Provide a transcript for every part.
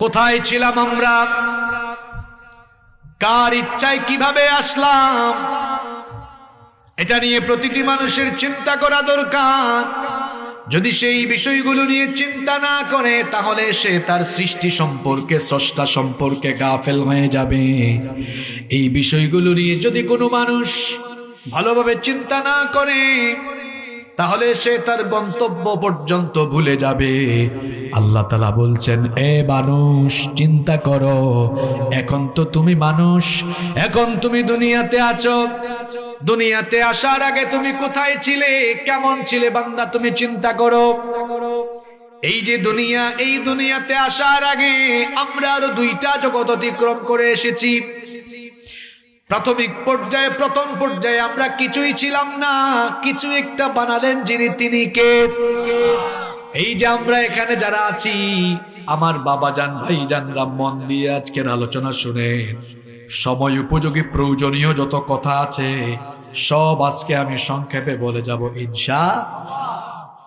কোথায় ছিলাম আমরা? কার ইচ্ছায় কীভাবে আসলাম? এটা নিয়ে প্রতিটি মানুষের চিন্তা করা দরকার। যদি সেই বিষয়গুলো নিয়ে চিন্তা না করে, তাহলে সে তার সৃষ্টি সম্পর্কে, স্রষ্টা সম্পর্কে গাফেল হয়ে যাবে। এই বিষয়গুলো নিয়ে যদি কোনো মানুষ ভালোভাবে চিন্তা না করে, তাহলে সে তার গন্তব্য পর্যন্ত ভুলে যাবে। আল্লাহ তালা বলছেন, এ মানুষ, চিন্তা করো। এখন তো তুমি মানুষ। এখন তুমি দুনিয়াতে আছো। দুনিয়াতে আসার আগে তুমি কোথায় ছিলে? কেমন ছিলে বান্দা, তুমি চিন্তা করো। এই যে দুনিয়া, এই দুনিয়াতে আসার আগে আমরা আরও দুইটা জগৎ অতিক্রম করে এসেছি। প্রাথমিক পর্যায়ে, প্রথম পর্যায়ে আমরা কিছুই ছিলাম না। কিছু একটা বানালেন যিনি, তিনি কে? এই যে আমরা এখানে যারা আছি, আমার বাবা যান ভাই যানরা মন দিয়ে আজকের আলোচনা শুনে। সময় উপযোগী, প্রয়োজনীয় যত কথা আছে, সব আজকে আমি সংক্ষেপে বলে যাব, ইনশা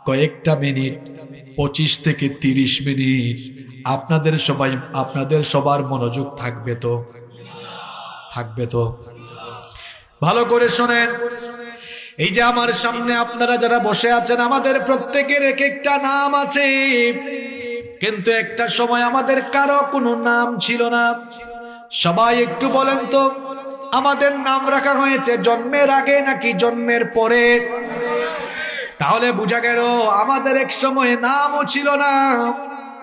কয়েকটা মিনিট, পঁচিশ থেকে তিরিশ মিনিট, আপনাদের সবাই, আপনাদের সবার মনোযোগ থাকবে তো? থাকবে তো? ভালো করে শোনেন। এই যে আমার সামনে আপনারা যারা বসে আছেন, আমাদের প্রত্যেকের এক একটা নাম আছে। কিন্তু একটা সময় আমাদের কারও কোনো নাম ছিল না। সবাই একটু বলেন তো, আমাদের নাম রাখা হয়েছে জন্মের আগে নাকি জন্মের পরে? তাহলে বোঝা গেল আমাদের এক সময় নামও ছিল না।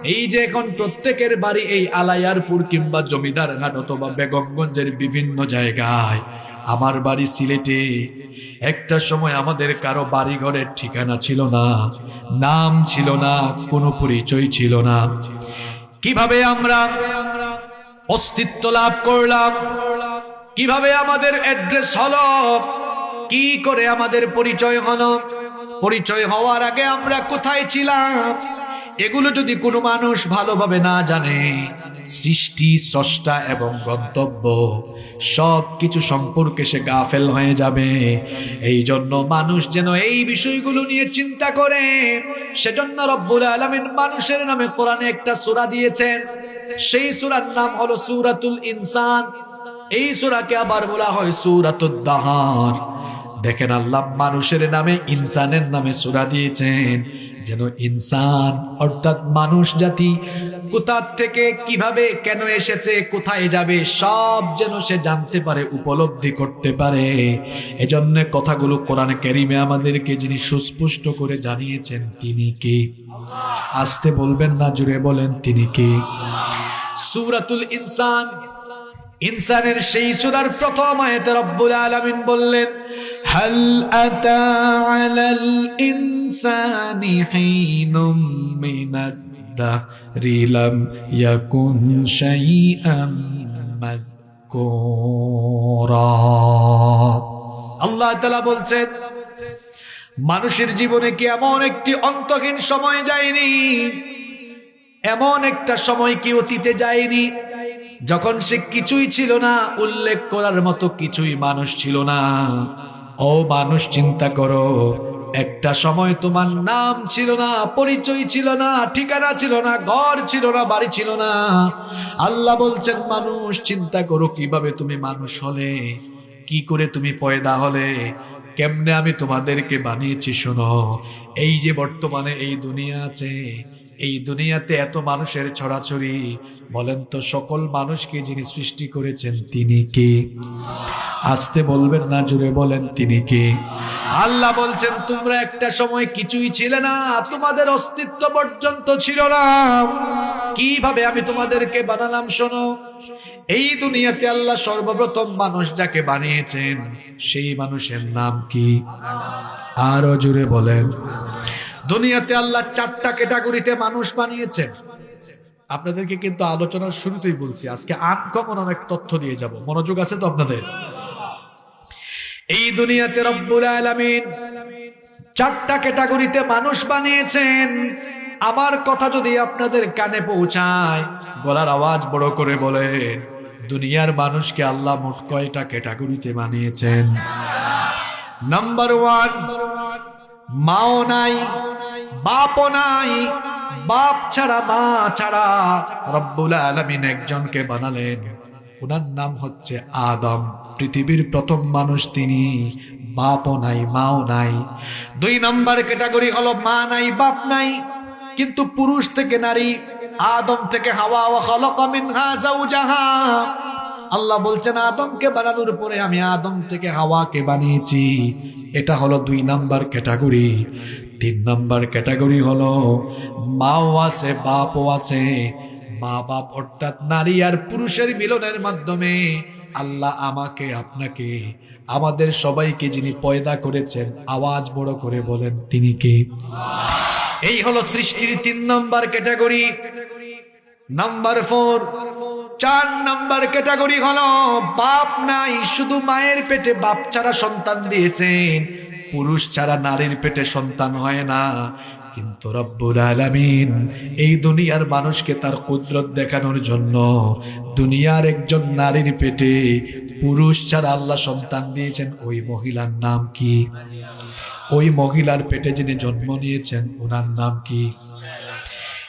এই যে এখন প্রত্যেকের বাড়ি এই আলায়ারপুর কিংবা জমিদার ঘাট অথবা বেগমগঞ্জের বিভিন্ন জায়গায়। আমার বাড়ি সিলেটে। একটা সময় আমাদের কারও বাড়ি ঘরের ঠিকানা ছিল না, নাম ছিল না, কোনো পরিচয় ছিল না। কীভাবে আমরা অস্তিত্ব লাভ করলাম? কীভাবে আমাদের অ্যাড্রেস হলো? কি করে আমাদের পরিচয় হলো? পরিচয় হওয়ার আগে আমরা কোথায় ছিলাম? এগুলো যদি কোনো মানুষ ভালোভাবে না জানে সৃষ্টি, স্রষ্টা এবং গন্তব্য সব কিছু সম্পর্কে সে গাফেল হয়ে যাবে। এই জন্য মানুষ যেন এই বিষয়গুলো নিয়ে চিন্তা করে। সেজন্য রব্বুল আলমিন মানুষের নামে কোরআনে একটা সূরা দিয়েছেন। সেই সূরার নাম হলো সুরাতুল ইনসান। এই সূরাকে আবার বলা হয় সূরাতুদ দাহার দেখেন আল্লাহ মানুষের নামে, ইনসানের নামে সুরা দিয়েছেন, যেন ইনসান, অর্থাৎ মানুষ জাতি কোথার থেকে, কীভাবে, কেন এসেছে, কোথায় যাবে, সব যেন সে জানতে পারে, উপলব্ধি করতে পারে। এজন্য কথাগুলো কোরআন ক্যারিমে আমাদেরকে যিনি সুস্পষ্ট করে জানিয়েছেন, তিনি কে? আসতে বলবেন না, জুড়ে বলেন, তিনি কে? সুরাতুল ইনসান। ইনসানের সেই সুরার প্রথম আয়াতে রব্বুল আলামিন বললেন হাল আতা আলাল ইনসানি হিনুম মিনাদ দাহরি লাম ইয়াকুন শাইআম মাযকুরা আল্লাহ তাআলা বলছেন, মানুষের জীবনে কি এমন একটি অন্তহীন সময় যায়নি? এমন একটা সময় কি অতীতে যায়নি? যখন সে কিছুই ছিল না, উল্লেখ করার মতো কিছুই মানুষ ছিল না। ও মানুষ, চিন্তা করো। একটা সময় তোমার নাম ছিল না, পরিচয় ছিল না, ঠিকানা ছিল না, ঘর ছিল না, বাড়ি ছিল না। আল্লাহ বলছেন, মানুষ, চিন্তা করো কীভাবে তুমি মানুষ হলে? কি করে তুমি পয়দা হলে? কেমনে আমি তোমাদেরকে বানিয়েছি, শোনো। এই যে বর্তমানে এই দুনিয়া আছে এই দুনিয়াতে এত মানুষের ছড়াছড়ি, বলেন তো সকল মানুষকে যিনি সৃষ্টি করেছেন তিনি কে? আসতে বলবেন না, জুড়ে বলেন তিনি কে? আল্লাহ বলছেন, তোমরা একটা সময় কিছুই ছিলে না, তোমাদের অস্তিত্ব পর্যন্ত ছিল না। কীভাবে আমি তোমাদেরকে বানালাম, শোনো? এই দুনিয়াতে আল্লাহ সর্বপ্রথম মানুষ যাকে বানিয়েছেন, সেই মানুষের নাম কি? আরও জুড়ে বলেন দুনিয়াতে আল্লাহ চারটা ক্যাটাগরিতে মানুষ বানিয়েছেন। আপনাদেরকে কিন্তু আলোচনার শুরুতেই বলছি আজকে আনকমন অনেক তথ্য দিয়ে যাব। মনোযোগ আছে তো আপনাদের? এই দুনিয়াতে রব্বুল আলামিন চারটা ক্যাটাগরিতে মানুষ বানিয়েছেন। আমার কথা যদি আপনাদের কানে পৌঁছায় গলার আওয়াজ বড় করে বলেন দুনিয়ার মানুষকে আল্লাহ মোট কয়টা ক্যাটাগরিতে বানিয়েছেন? নাম্বার ওয়ান মাও নাই বাপও নাই, বাপ ছাড়া, মা ছাড়া রব্বুল আলমিন একজনকে বানালেন। ওনার নাম হচ্ছে আদম। পৃথিবীর প্রথম মানুষ তিনি, বাপও নাই, মাও নাই। দুই নম্বর ক্যাটাগরি হলো মা নাই, বাপ নাই। কিন্তু পুরুষ থেকে নারী, আদম থেকে হাওয়া মিনহা যাওজাহা। আল্লাহ বলছেন, আদমকে বানানোর পরে আমি আদম থেকে হাওয়াকে বানিয়েছি। এটা হলো দুই নাম্বার ক্যাটাগরি। তিন নাম্বার ক্যাটাগরি হলো মাও আছে, বাপও আছে। মা বাপ অর্থাৎ নারী আর পুরুষের মিলনের মাধ্যমে আল্লাহ আমাকে, আপনাকে, আমাদের সবাইকে যিনি পয়দা করেছেন, আওয়াজ বড় করে বলেন, তিনি কে? এই হলো সৃষ্টির তিন নম্বর ক্যাটাগরি। নাম্বার ফোর, চার নাম্বার ক্যাটাগরি হলো বাপ নাই, শুধু মায়ের পেটে বাপ ছাড়া সন্তান দিয়েছেন। পুরুষ ছাড়া নারীর পেটে সন্তান হয় না। কিন্তু রব্বুল আলামিন এই দুনিয়ার মানুষকে তার কুদরত দেখানোর জন্য দুনিয়ার একজন নারীর পেটে পুরুষ ছাড়া আল্লাহ সন্তান দিয়েছেন। ওই মহিলার নাম কি? ওই মহিলার পেটে যিনি জন্ম নিয়েছেন, ওনার নাম কি?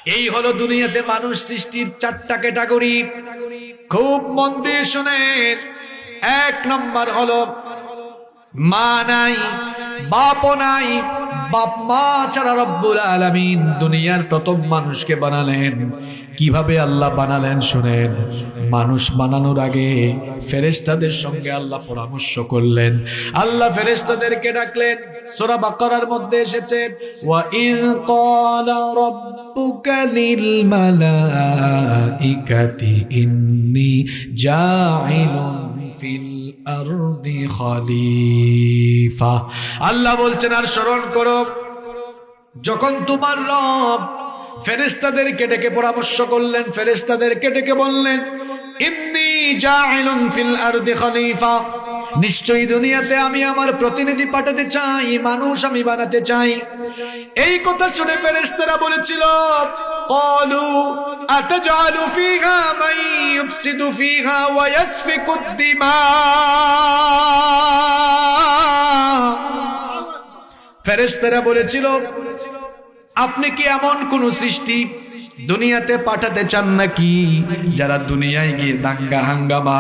এই হলো দুনিয়াতে মানুষ সৃষ্টির চারটা ক্যাটাগরি। খুব মন দিয়ে শোনেন। এক নম্বর হলো, মা নাই বাপও নাই, বাপ মা ছাড়া রব্বুল আলামিন দুনিয়ার প্রথম মানুষকে বানালেন। কীভাবে আল্লাহ বানালেন শুনেন? মানুষ বানানোর আগে ফেরেশতাদের সঙ্গে আল্লাহ পরামর্শ করলেন। আল্লাহ ফেরেশতাদেরকে ডাকলেন, সূরা বাকারার মধ্যে এসেছে, ওয়া জাইলুন ফিল আরদি খলিফা। আল্লাহ বলছেন, আর স্মরণ করো, যখন তোমার রব ফেরেশতাদেরকে ডেকে পরামর্শ করলেন, ফেরেশতাদেরকে ডেকে বললেন, ইন্নি জাইলুন ফিল আরদি খলিফা। নিশ্চয়ই দুনিয়াতে আমি আমার প্রতিনিধি পাঠাতে চাই, মানুষ আমি বানাতে চাই। এই কথা শুনে ফেরেশতারা বলেছিল قالوا أتجعل فيها من يفسد فيها ويسفك الدماء ফেরেশতারা বলেছিল আপনি কি এমন কোন সৃষ্টি দুনিয়াতে পাঠাতে চান নাকি? যারা দুনিয়ায় গিয়ে দাঙ্গা হাঙ্গামা,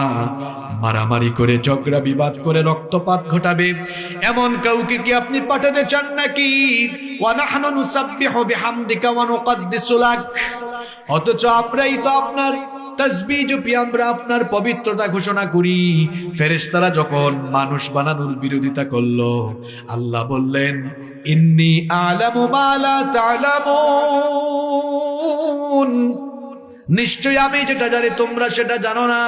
মারামারি করে, ঝগড়া বিবাদ করে রক্তপাত ঘটাবে, এমন কাউকে কি আপনি পাঠাতে চান নাকি? ওয়ানাহনু নুসাব্বিহু বিহামদিকা ওয়া নুকাদ্দিসু লাক। অথচ আমরাই তো আপনার তসবি আমরা আপনার পবিত্রতা ঘোষণা করি। ফেরেশতারা যখন মানুষ বানানোর বিরোধিতা করল, আল্লাহ বললেন, ইন্নি আলামু মা লা তা'লামুন। নিশ্চয় আমি যেটা জানি, তোমরা সেটা জানো না।